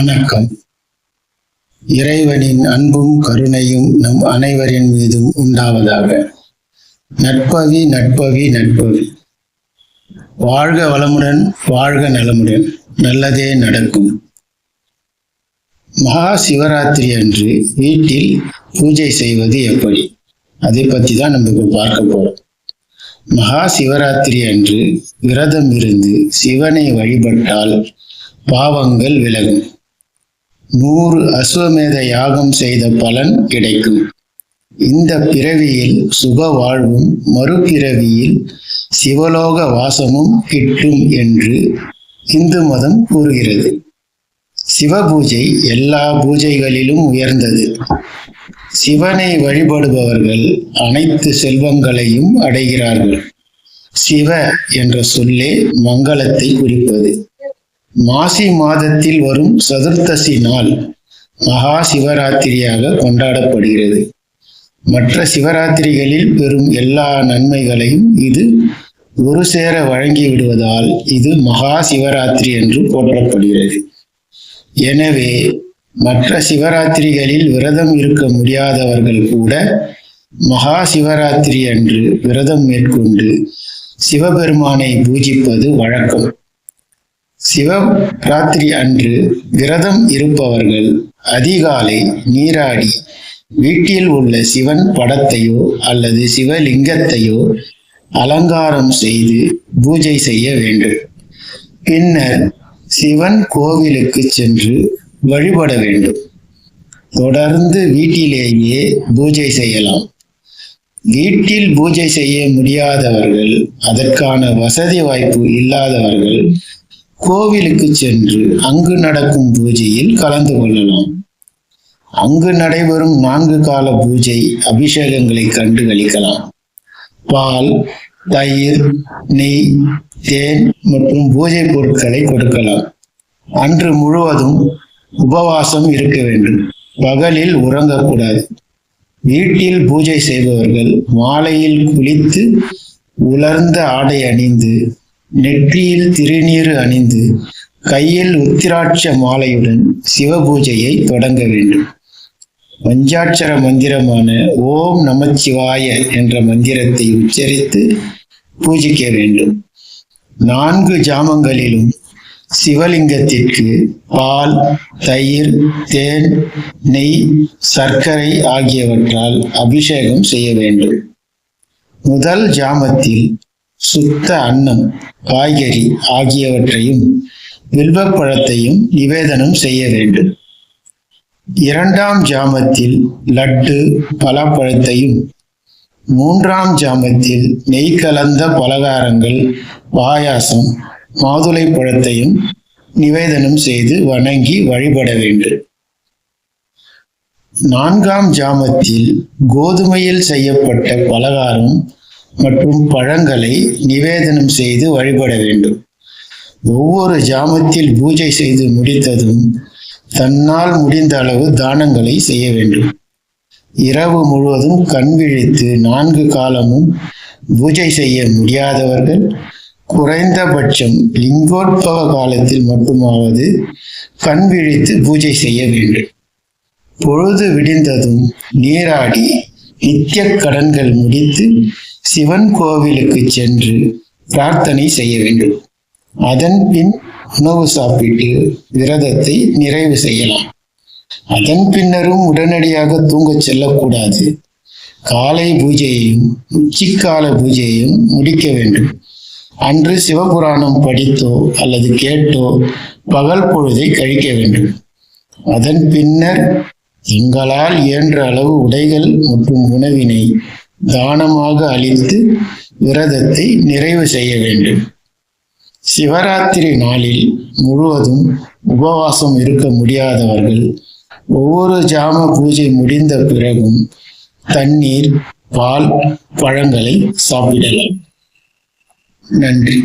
வணக்கம். இறைவனின் அன்பும் கருணையும் நம் அனைவரின் மீதும் உண்டாவதாக. நட்பவி நட்பவி நட்பவி. வாழ்க வளமுடன் வாழ்க நலமுடன். நல்லதே நடக்கும். மகா சிவராத்திரி அன்று வீட்டில் பூஜை செய்வது எப்படி? அதை பற்றி தான் நம்ம இப்போ பார்க்க போறோம். மகா சிவராத்திரி அன்று விரதம் இருந்து சிவனை வழிபட்டால் பாவங்கள் விலகும். நூறு அஸ்வமேத யாகம் செய்த பலன் கிடைக்கும். இந்த பிறவியில் சுக வாழ்வும் மறுபிறவியில் சிவலோக வாசமும் கிட்டும் என்று இந்து மதம் கூறுகிறது. சிவபூஜை எல்லா பூஜைகளிலும் உயர்ந்தது. சிவனை வழிபடுபவர்கள் அனைத்து செல்வங்களையும் அடைகிறார்கள். சிவ என்ற சொல்லே மங்களத்தை குறிப்பது. மாசி மாதத்தில் வரும் சதுர்த்தசி நாள் மகா சிவராத்திரியாக கொண்டாடப்படுகிறது. மற்ற சிவராத்திரிகளில் பெறும் எல்லா நன்மைகளையும் இது ஒரு சேர வழங்கி விடுவதால் இது மகா சிவராத்திரி என்று போற்றப்படுகிறது. எனவே மற்ற சிவராத்திரிகளில் விரதம் இருக்க முடியாதவர்கள் கூட மகா சிவராத்திரி அன்று விரதம் மேற்கொண்டு சிவபெருமானை பூஜிப்பது வழக்கம். சிவராத்திரி அன்று விரதம் இருப்பவர்கள் அதிகாலை நீராடி வீட்டில் உள்ள சிவன் படத்தையோ அல்லது சிவலிங்கத்தையோ அலங்காரம் செய்து பூஜை செய்ய வேண்டும். பின்னர் சிவன் கோவிலுக்கு சென்று வழிபட வேண்டும். தொடர்ந்து வீட்டிலேயே பூஜை செய்யலாம். வீட்டில் பூஜை செய்ய முடியாதவர்கள் அதற்கான வசதி வாய்ப்பு இல்லாதவர்கள் கோவிலுக்கு சென்று அங்கு நடக்கும் பூஜையில் கலந்து கொள்ளலாம். அங்கு நடைபெறும் நான்கு கால பூஜை அபிஷேகங்களை கண்டு கழிக்கலாம் பால் தயிர் நெய் தேன் மற்றும் பூஜை பொருட்களை கொடுக்கலாம். அன்று முழுவதும் உபவாசம் இருக்க வேண்டும். பகலில் உறங்கக்கூடாது. வீட்டில் பூஜை செய்பவர்கள் மாலையில் குளித்து உலர்ந்த ஆடை அணிந்து நெற்றியில் திருநீறு அணிந்து கையில் உத்திராட்ச மாலையுடன் சிவ பூஜையை தொடங்க வேண்டும். பஞ்சாட்சர மந்திரமான ஓம் நமச்சிவாய என்ற மந்திரத்தை உச்சரித்து பூஜிக்க வேண்டும். நான்கு ஜாமங்களிலும் சிவலிங்கத்திற்கு பால் தயிர் தேன் நெய் சர்க்கரை ஆகியவற்றால் அபிஷேகம் செய்ய வேண்டும். முதல் ஜாமத்தில் சுத்த அன்னம் காய்கறி ஆகியவற்றையும் வில்வப்பழத்தையும் நிவேதனம் செய்ய வேண்டும். இரண்டாம் ஜாமத்தில் லட்டு பலாப்பழத்தையும் மூன்றாம் ஜாமத்தில் நெய் கலந்த பலகாரங்கள் பாயாசம் மாதுளை பழத்தையும் நிவேதனம் செய்து வணங்கி வழிபட வேண்டும். நான்காம் ஜாமத்தில் கோதுமையில் செய்யப்பட்ட பலகாரம் மற்றும் பழங்களை நிவேதனம் செய்து வழிபட வேண்டும். ஒவ்வொரு ஜாமத்தில் பூஜை செய்து முடித்ததும் தன்னால் முடிந்த அளவு தானங்களை செய்ய வேண்டும். இரவு முழுவதும் கண் விழித்து நான்கு காலமும் பூஜை செய்ய முடியாதவர்கள் குறைந்தபட்சம் லிங்கோத்பவ காலத்தில் மட்டுமாவது கண் விழித்து பூஜை செய்ய வேண்டும். பொழுது விடிந்ததும் நீராடி நித்திய கடன்கள் முடித்து சிவன் கோவிலுக்கு சென்று பிரார்த்தனை செய்ய வேண்டும். அதன் பின் உணவு சாப்பிட்டு விரதத்தை நிறைவு செய்யலாம். அதன் பின்னரும் உடனடியாக தூங்கச் செல்லக்கூடாது. காலை பூஜையையும் உச்சிக்கால பூஜையையும் முடிக்க வேண்டும். அன்று சிவபுராணம் படித்தோ அல்லது கேட்டோ பகல் பொழுதை கழிக்க வேண்டும். அதன் பின்னர் எங்களால் இயன்ற அளவு உடைகள் மற்றும் உணவினை தானமாக அளித்து விரதத்தை நிறைவு செய்ய வேண்டும். சிவராத்திரி நாளில் முழுவதும் உபவாசம் இருக்க முடியாதவர்கள் ஒவ்வொரு ஜாம பூஜை முடிந்த பிறகும் தண்ணீர் பால் பழங்களை சாப்பிடலாம். நன்றி.